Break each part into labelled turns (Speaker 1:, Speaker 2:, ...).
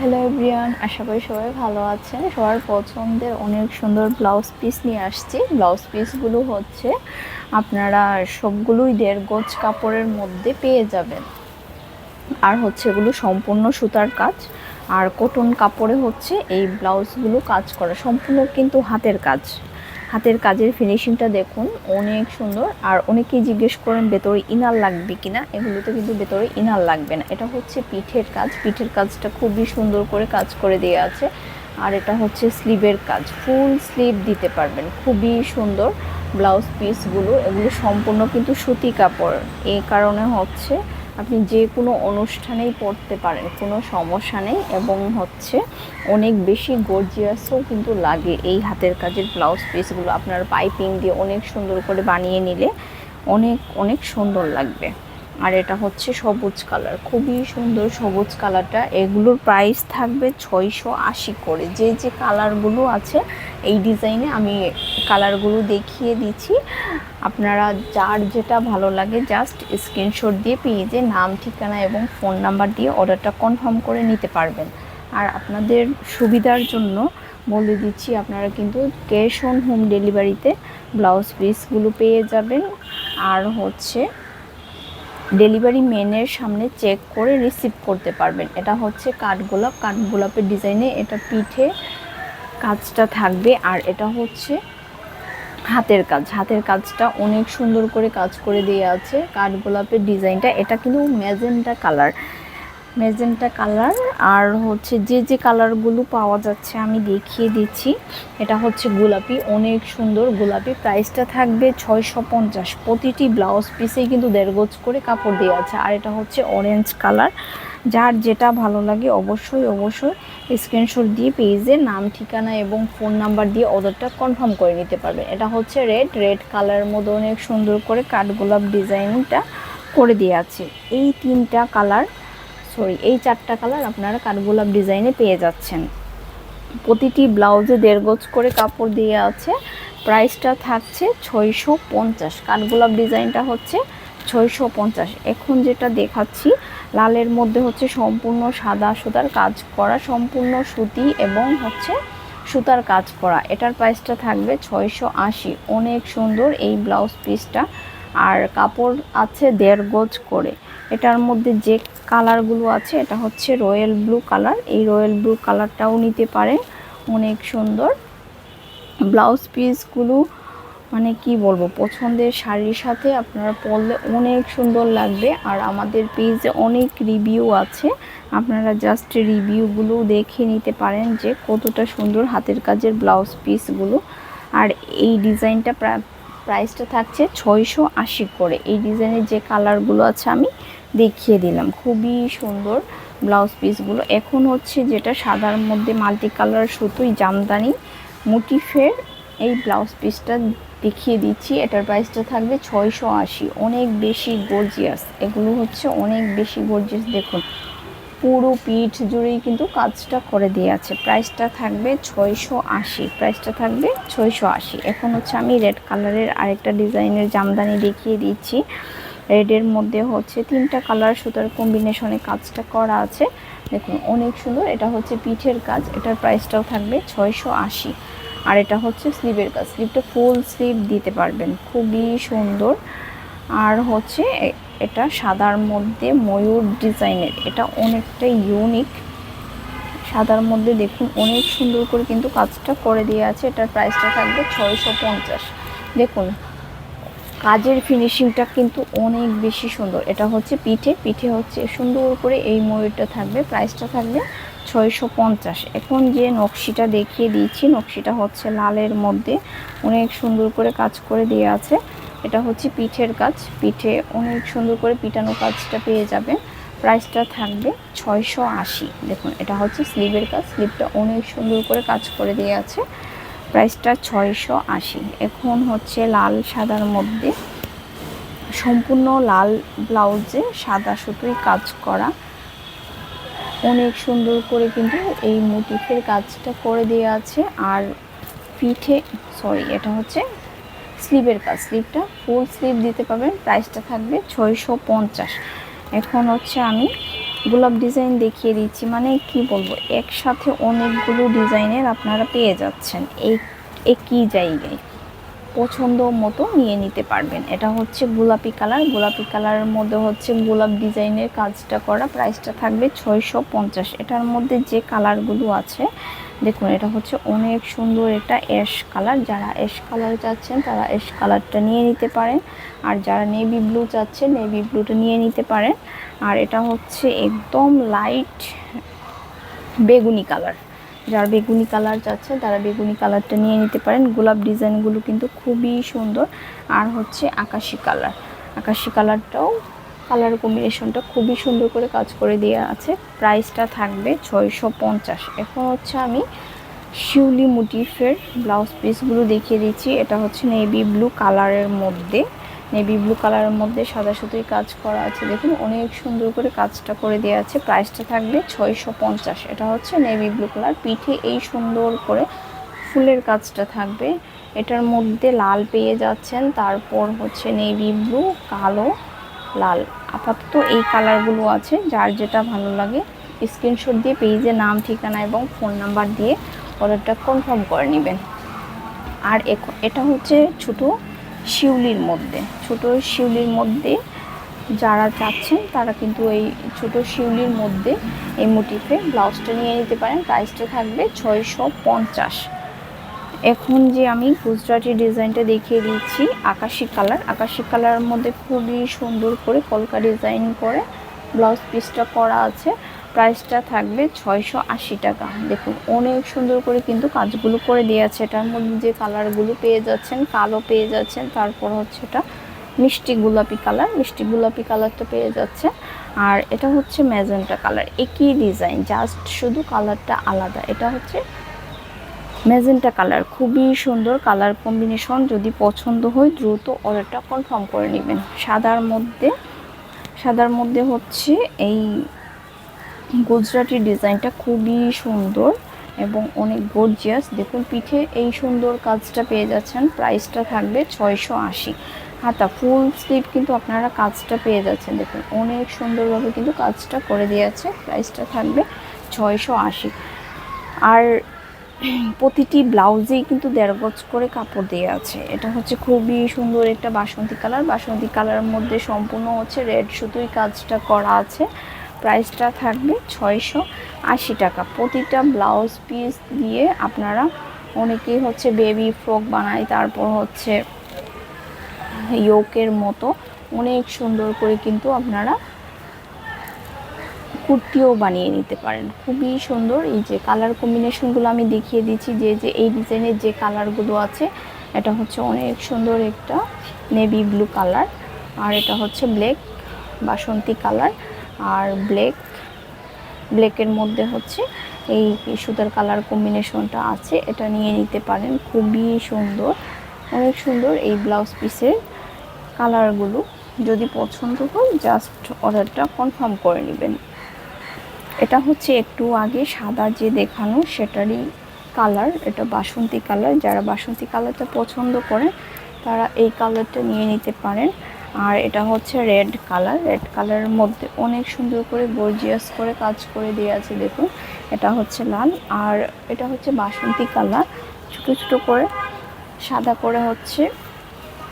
Speaker 1: Hello everyone আশা করি সবাই ভালো আছেন। সবার পছন্দের অনেক সুন্দর ব্লাউজ পিস নিয়ে আসছি। ব্লাউজ পিসগুলো হচ্ছে আপনারা সবগুলোই দেড় গোজ কাপড়ের মধ্যে পেয়ে যাবেন। আর হচ্ছে এগুলো সম্পূর্ণ সুতার কাজ। আর কটন কাপড়ে হচ্ছে এই ব্লাউজগুলো কাজ করা। সম্পূর্ণ কিন্তু হাতের কাজ। হাতের কাজের ফিনিশিংটা দেখুন, অনেক সুন্দর। আর অনেকেই জিজ্ঞেস করেন, ভেতরে ইনার লাগবে কিনা? এগুলোতে কিন্তু ভেতরে ইনার লাগবে না। এটা হচ্ছে পিঠের কাজ। পিঠের কাজটা খুবই সুন্দর করে কাজ করে দেওয়া আছে। আর এটা হচ্ছে স্লিভের কাজ। ফুল স্লিভ দিতে পারবেন। খুবই সুন্দর ব্লাউজ পিসগুলো এগুলো সম্পূর্ণ কিন্তু সুতি কাপড়। এই কারণে হচ্ছে আপনি যে কোনো অনুষ্ঠানেই পরতে পারেন, কোনো সমস্যা নেই এবং হচ্ছে অনেক বেশি গর্জিয়াসও কিন্তু লাগে এই হাতের কাজের ব্লাউজ পিসগুলো আপনার পাইপিং দিয়ে অনেক সুন্দর করে বানিয়ে নিলে অনেক অনেক সুন্দর লাগবে। আর এটা হচ্ছে সবুজ কালার খুবই সুন্দর সবুজ কালারটা এগুলোর প্রাইস থাকবে ছয়শো আশি করে। যে যে কালারগুলো আছে, এই ডিজাইনে আমি কালারগুলো দেখিয়ে দিচ্ছি। আপনারা যার যেটা ভালো লাগে জাস্ট স্ক্রিনশট দিয়ে পেজে নাম, ঠিকানা এবং ফোন নাম্বার দিয়ে অর্ডারটা কনফার্ম করে নিতে পারবেন। আর আপনাদের সুবিধার জন্য বলে দিচ্ছি, আপনারা কিন্তু ক্যাশ অন হোম ডেলিভারিতে ব্লাউজ পিসগুলো পেয়ে যাবেন। আর হচ্ছে ডেলিভারি মেনের সামনে চেক করে রিসিভ করতে পারবেন। এটা হচ্ছে কাঠগোলাপ, কাঠগোলাপের ডিজাইনে এটা পিঠে কাজটা থাকবে। আর এটা হচ্ছে হাতের কাজ। হাতের কাজটা অনেক সুন্দর করে কাজ করে দিয়ে আছে। কাঠগোলাপের ডিজাইনটা, এটা কিন্তু ম্যাজেন্টা কালার। ম্যাজেন্টা কালার, আর হচ্ছে যে যে কালারগুলো পাওয়া যাচ্ছে আমি দেখিয়ে দিচ্ছি। এটা হচ্ছে গোলাপি, অনেক সুন্দর গোলাপি। প্রাইসটা থাকবে ছয়শো পঞ্চাশ। প্রতিটি ব্লাউজ পিসেই কিন্তু দেড় গোজ করে কাপড় দেওয়া আছে। আর এটা হচ্ছে অরেঞ্জ কালার। যার যেটা ভালো লাগে অবশ্যই অবশ্যই স্ক্রিনশট দিয়ে পেজে নাম, ঠিকানা এবং ফোন নাম্বার দিয়ে অর্ডারটা কনফার্ম করে নিতে পারবেন এটা হচ্ছে রেড রেড কালারের মতো অনেক সুন্দর করে কাঠগোলাপ ডিজাইনটা করে দিয়ে আছে। এই তিনটা কালার সরি এই চারটা কালার আপনারা কাঠগোলাপ ডিজাইনে পেয়ে যাচ্ছেন। প্রতিটি ব্লাউজে দেড় গোজ করে কাপড় দিয়ে আছে। প্রাইসটা থাকছে ছয়শো পঞ্চাশ। কাঠগোলাপ ডিজাইনটা হচ্ছে ছয়শো পঞ্চাশ। এখন যেটা দেখাচ্ছি লালের মধ্যে হচ্ছে সম্পূর্ণ সাদা সুতার কাজ করা, সম্পূর্ণ সুতি এবং হচ্ছে সুতার কাজ করা। এটার প্রাইসটা থাকবে ছয়শো আশি। অনেক সুন্দর এই ব্লাউজ পিসটা আর কাপড় আছে দেড় গোজ করে। এটার মধ্যে যে কালারগুলো আছে, এটা হচ্ছে রয়্যাল ব্লু কালার এই রয়্যাল ব্লু কালারটাও নিতে পারেন। অনেক সুন্দর। ব্লাউজ পিসগুলো মানে কি বলব, পছন্দের শাড়ির সাথে আপনারা পরলে অনেক সুন্দর লাগবে। আর আমাদের পেজে অনেক রিভিউ আছে। আপনারা জাস্ট রিভিউগুলো দেখে নিতে পারেন যে কতটা সুন্দর হাতের কাজের ব্লাউজ পিসগুলো আর এই ডিজাইনটা প্রাইসটা থাকছে ছয়শো আশি করে। এই ডিজাইনের যে কালারগুলো আছে আমি দেখিয়ে দিলাম। খুবই সুন্দর ব্লাউজ পিসগুলো এখন হচ্ছে যেটা সাদার মধ্যে মাল্টি কালার সুতোই জামদানি মোটিফের এই ব্লাউজ পিসটা দেখিয়ে দিচ্ছি, এটার প্রাইসটা থাকবে ছয়শো আশি। অনেক বেশি গর্জিয়াস এগুলো হচ্ছে অনেক বেশি গর্জিয়াস দেখুন। পুরো পিঠ জুড়েই কিন্তু কাজটা করে দিয়ে আছে। প্রাইসটা থাকবে ছয়শো আশি। প্রাইসটা থাকবে ছয়শো আশি। এখন হচ্ছে আমি রেড কালারের আরেকটা ডিজাইনের জামদানি দেখিয়ে দিচ্ছি। রেডের মধ্যে হচ্ছে তিনটা কালার সুতার কম্বিনেশনে কাজটা করা আছে। দেখুন, অনেক সুন্দর। এটা হচ্ছে পিঠের কাজ। এটার প্রাইসটাও থাকবে ছয়শো আশি। আর এটা হচ্ছে স্লিভের কাজ। স্লিভটা ফুল স্লিভ দিতে পারবেন। খুবই সুন্দর। আর হচ্ছে এটা সাদার মধ্যে ময়ূর ডিজাইনের। এটা অনেকটা ইউনিক সাদার মধ্যে দেখুন অনেক সুন্দর করে কিন্তু কাজটা করে দিয়ে আছে। এটার প্রাইসটা থাকবে ছয়শো পঞ্চাশ। দেখুন, কাজের ফিনিশিংটা কিন্তু অনেক বেশি সুন্দর। এটা হচ্ছে পিঠে। পিঠে হচ্ছে সুন্দর করে এই ময়ূরটা থাকবে। প্রাইসটা থাকবে ছয়শো পঞ্চাশ। এখন যে নকশিটা দেখিয়ে দিয়েছি নকশিটা হচ্ছে লালের মধ্যে। অনেক সুন্দর করে কাজ করে দিয়ে আছে। এটা হচ্ছে পিঠের কাজ। পিঠে অনেক সুন্দর করে পিটানো কাজটা পেয়ে যাবে প্রাইসটা থাকবে ছয়শো আশি। দেখুন, এটা হচ্ছে স্লিভের কাজ। স্লিভটা অনেক সুন্দর করে কাজ করে দিয়ে আছে। প্রাইসটা ছয়শো আশি। এখন হচ্ছে লাল সাদার মধ্যে। সম্পূর্ণ লাল ব্লাউজে সাদা সুতোই কাজ করা। অনেক সুন্দর করে কিন্তু এই মোটিফের কাজটা করে দেওয়া আছে। আর পিঠে সরি এটা হচ্ছে স্লিভের কাজ। স্লিভটা ফুল স্লিভ দিতে পারবেন প্রাইসটা থাকবে ছয়শো পঞ্চাশ। এখন হচ্ছে আমি গোলাপ ডিজাইন দেখিয়ে দিচ্ছি। মানে কি বলব, একসাথে অনেকগুলো ডিজাইনের আপনারা পেয়ে যাচ্ছেন। এই একই জায়গায়? পছন্দ মতো নিয়ে নিতে পারবেন। এটা হচ্ছে গোলাপি কালার। গোলাপি কালারের মধ্যে হচ্ছে গোলাপ ডিজাইনের কাজটা করা প্রাইসটা থাকবে ছয়শো পঞ্চাশ। এটার মধ্যে যে কালারগুলো আছে, দেখুন এটা হচ্ছে অনেক সুন্দর একটা অ্যাশ কালার। যারা অ্যাশ কালার চাচ্ছেন, তারা অ্যাশ কালারটা নিয়ে নিতে পারেন। আর যারা নেভি ব্লু চাচ্ছেন, নেভি ব্লুটা নিয়ে নিতে পারেন। আর এটা হচ্ছে একদম লাইট বেগুনি কালার। যারা বেগুনি কালার চাচ্ছে তারা বেগুনি কালারটা নিয়ে নিতে পারেন। গোলাপ ডিজাইনগুলো কিন্তু খুবই সুন্দর। আর হচ্ছে আকাশি কালার। আকাশি কালারটাও, কালার কম্বিনেশনটা খুবই সুন্দর করে কাজ করে দেওয়া আছে। প্রাইসটা থাকবে ছয়শো পঞ্চাশ। এখন হচ্ছে আমি শিউলি মোটিফের ব্লাউজ পিসগুলো দেখিয়ে দিচ্ছি। এটা হচ্ছে নেভি ব্লু কালারের মধ্যে। নেভি ব্লু কালারের মধ্যে সাদা সুতোই কাজ করা আছে। দেখুন, অনেক সুন্দর করে কাজটা করে দেওয়া আছে। প্রাইসটা থাকবে ছয়শো পঞ্চাশ। এটা হচ্ছে নেভি ব্লু কালার পিঠে এই সুন্দর করে ফুলের কাজটা থাকবে। এটার মধ্যে লাল পেয়ে যাচ্ছেন। তারপর হচ্ছে নেভি ব্লু কালো, লাল। আপাতত এই কালারগুলো আছে। যার যেটা ভালো লাগে স্ক্রিনশট দিয়ে পেজে নাম, ঠিকানা এবং ফোন নাম্বার দিয়ে অর্ডারটা কনফার্ম করে নেবেন। আর এটা হচ্ছে ছোট শিউলির মধ্যে। ছোট শিউলির মধ্যে যারা চাচ্ছেন, তারা কিন্তু এই ছোট শিউলির মধ্যে এই মোটিফে ব্লাউজটা নিয়ে নিতে পারেন। প্রাইসটা থাকবে ছয়শো পঞ্চাশ। এখন যে আমি গুজরাটি ডিজাইনটা দেখিয়ে দিচ্ছি, আকাশি কালার। আকাশি কালারের মধ্যে খুবই সুন্দর করে কলকা ডিজাইন করে ব্লাউজ পিসটা করা আছে। প্রাইসটা থাকবে ছয়শো আশি টাকা। দেখুন, অনেক সুন্দর করে কিন্তু কাজগুলো করে দিয়েছে। এটার মধ্যে যে কালারগুলো পেয়ে যাচ্ছেন, কালো পেয়ে যাচ্ছেন, তারপর হচ্ছে এটা মিষ্টি গোলাপি কালার। মিষ্টি গোলাপি কালারটা পেয়ে যাচ্ছে আর এটা হচ্ছে ম্যাজেন্টা কালার, একই ডিজাইন, জাস্ট শুধু কালারটা আলাদা। এটা হচ্ছে ম্যাজেন্টা কালার, খুবই সুন্দর কালার কম্বিনেশন। যদি পছন্দ হয়, দ্রুত অর্ডারটা কনফার্ম করে নেবেন। সাদার মধ্যে সাদার মধ্যে হচ্ছে এই গুজরাটি ডিজাইনটা খুবই সুন্দর এবং অনেক গর্জিয়াস দেখুন, পিঠে এই সুন্দর কাজটা পেয়ে যাচ্ছেন। প্রাইসটা থাকবে ছয়শো আশি। হাতা ফুল স্লিভ কিন্তু আপনারা কাজটা পেয়ে যাচ্ছেন। দেখুন, অনেক সুন্দরভাবে কিন্তু কাজটা করে দিয়েছে। প্রাইসটা থাকবে ছয়শো আশি। আর প্রতিটি ব্লাউজেই কিন্তু দেড় গজ করে কাপড় দিয়ে আছে। এটা হচ্ছে খুবই সুন্দর একটা বাসন্তী কালার। বাসন্তী কালারের মধ্যে সম্পূর্ণ হচ্ছে রেড। সুতোই কাজটা করা আছে। প্রাইসটা থাকবে ছয়শো আশি টাকা। প্রতিটা ব্লাউজ পিস দিয়ে আপনারা অনেকেই হচ্ছে বেবি ফ্রক বানায়, তারপর হচ্ছে ইয়োকের মতো অনেক সুন্দর করে কিন্তু আপনারা কুর্তিও বানিয়ে নিতে পারেন। খুবই সুন্দর। এই যে কালার কম্বিনেশনগুলো আমি দেখিয়ে দিচ্ছি, যে যে, এই ডিজাইনের যে কালারগুলো আছে, এটা হচ্ছে অনেক সুন্দর একটা নেভি ব্লু কালার আর এটা হচ্ছে ব্ল্যাক বাসন্তী কালার আর ব্ল্যাক ব্ল্যাকের মধ্যে হচ্ছে এই সুতার কালার কম্বিনেশনটা আছে, এটা নিয়ে নিতে পারেন, খুবই সুন্দর, অনেক সুন্দর এই ব্লাউজ পিসের কালারগুলো, যদি পছন্দ হয় জাস্ট অর্ডারটা কনফার্ম করে নেবেন। এটা হচ্ছে একটু আগে সাদা যে দেখানো সেটারই কালার, এটা বাসন্তী কালার, যারা বাসন্তী কালারটা পছন্দ করে তারা এই কালারটা নিয়ে নিতে পারেন। আর এটা হচ্ছে রেড কালার রেড কালারের মধ্যে অনেক সুন্দর করে গর্জিয়াস করে কাজ করে দিয়ে আছে, দেখুন। এটা হচ্ছে লাল আর এটা হচ্ছে বাসন্তী কালার ছোটো ছোটো করে সাদা করে হচ্ছে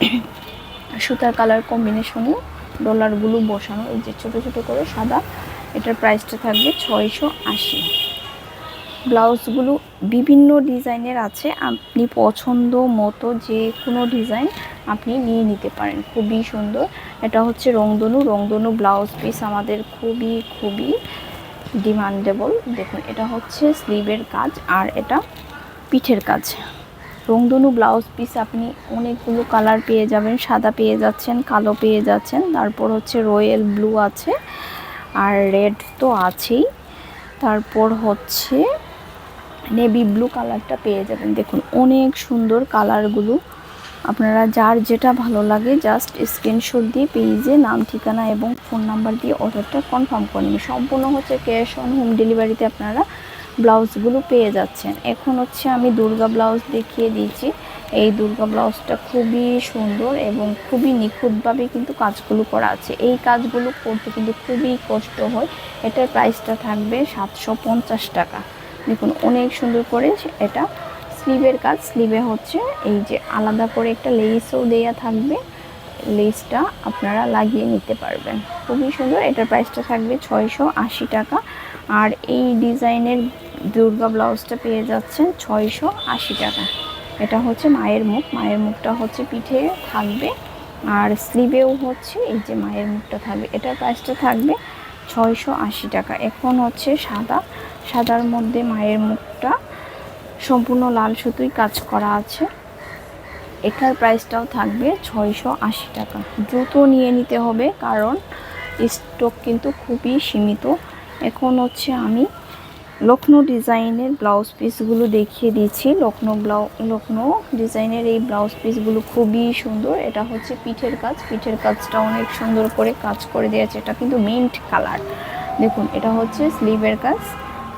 Speaker 1: সুতার কালার কম্বিনেশনে ডলারগুলো বসানো। এই যে ছোটো ছোটো করে সাদা, এটার প্রাইসটা থাকবে ছয়শো আশি। ব্লাউজগুলো বিভিন্ন ডিজাইনের আছে। আপনি পছন্দ মতো যে কোনো ডিজাইন আপনি নিয়ে নিতে পারেন। খুবই সুন্দর। এটা হচ্ছে রংধনু। রংধনু ব্লাউজ পিস আমাদের খুবই খুবই ডিমান্ডেবল। দেখুন, এটা হচ্ছে স্লিভের কাজ আর এটা পিঠের কাজ। রংধনু ব্লাউজ পিস আপনি অনেকগুলো কালার পেয়ে যাবেন। সাদা পেয়ে যাচ্ছেন, কালো পেয়ে যাচ্ছেন। তারপর হচ্ছে রয়্যাল ব্লু আছে আর রেড তো আছেই। তারপর হচ্ছে নেভি ব্লু কালারটা পেয়ে যাবেন। দেখুন, অনেক সুন্দর কালারগুলো। আপনারা যার যেটা ভালো লাগে জাস্ট স্ক্রিনশট দিয়ে পেজে নাম, ঠিকানা এবং ফোন নাম্বার দিয়ে অর্ডারটা কনফার্ম করে নেবেন। সম্পূর্ণ হচ্ছে ক্যাশ অন হোম ডেলিভারিতে আপনারা ব্লাউজগুলো পেয়ে যাচ্ছেন। এখন হচ্ছে আমি দুর্গা ব্লাউজ দেখিয়ে দিয়েছি। এই দুর্গা ব্লাউজটা খুবই সুন্দর এবং খুবই নিখুঁতভাবে কিন্তু কাজগুলো করা আছে। এই কাজগুলো করতে কিন্তু খুবই কষ্ট হয়। এটার প্রাইসটা থাকবে সাতশো পঞ্চাশ টাকা। দেখুন, অনেক সুন্দর করে এটা স্লিভের কাজ। স্লিভে হচ্ছে এই যে আলাদা করে একটা লেসও দেয়া থাকবে। লেসটা আপনারা লাগিয়ে নিতে পারবেন। খুবই সুন্দর। এটার প্রাইসটা থাকবে ছয়শো আশি টাকা। আর এই ডিজাইনের দুর্গা ব্লাউজটা পেয়ে যাচ্ছেন ছয়শো আশি টাকা। এটা হচ্ছে মায়ের মুখ। মায়ের মুখটা হচ্ছে পিঠে থাকবে। আর স্লিভেও হচ্ছে এই যে মায়ের মুখটা থাকবে। এটার প্রাইসটা থাকবে ছয়শো আশি টাকা। এখন হচ্ছে সাদা। সাদার মধ্যে মায়ের মুখটা সম্পূর্ণ লাল সুতোই কাজ করা আছে। এটার প্রাইসটাও থাকবে ছয়শো আশি টাকা। দ্রুত নিয়ে নিতে হবে, কারণ স্টক কিন্তু খুবই সীমিত। এখন হচ্ছে আমি লখনৌ ডিজাইনের ব্লাউজ পিসগুলো দেখিয়ে দিচ্ছি। লখনৌ ব্লাউ, লখনৌ ডিজাইনের এই ব্লাউজ পিসগুলো খুবই সুন্দর। এটা হচ্ছে পিঠের কাজ। পিঠের কাজটা অনেক সুন্দর করে কাজ করে দিয়েছে। এটা কিন্তু মিন্ট কালার। দেখুন, এটা হচ্ছে স্লিভের কাজ।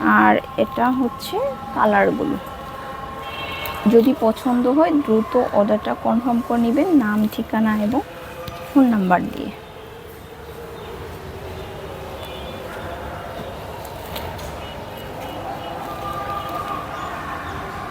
Speaker 1: আর এটা হচ্ছে কালারগুলো। যদি পছন্দ হয়, দ্রুত অর্ডারটা কনফার্ম করে নেবেন। নাম, ঠিকানা এবং ফোন নাম্বার দিয়ে।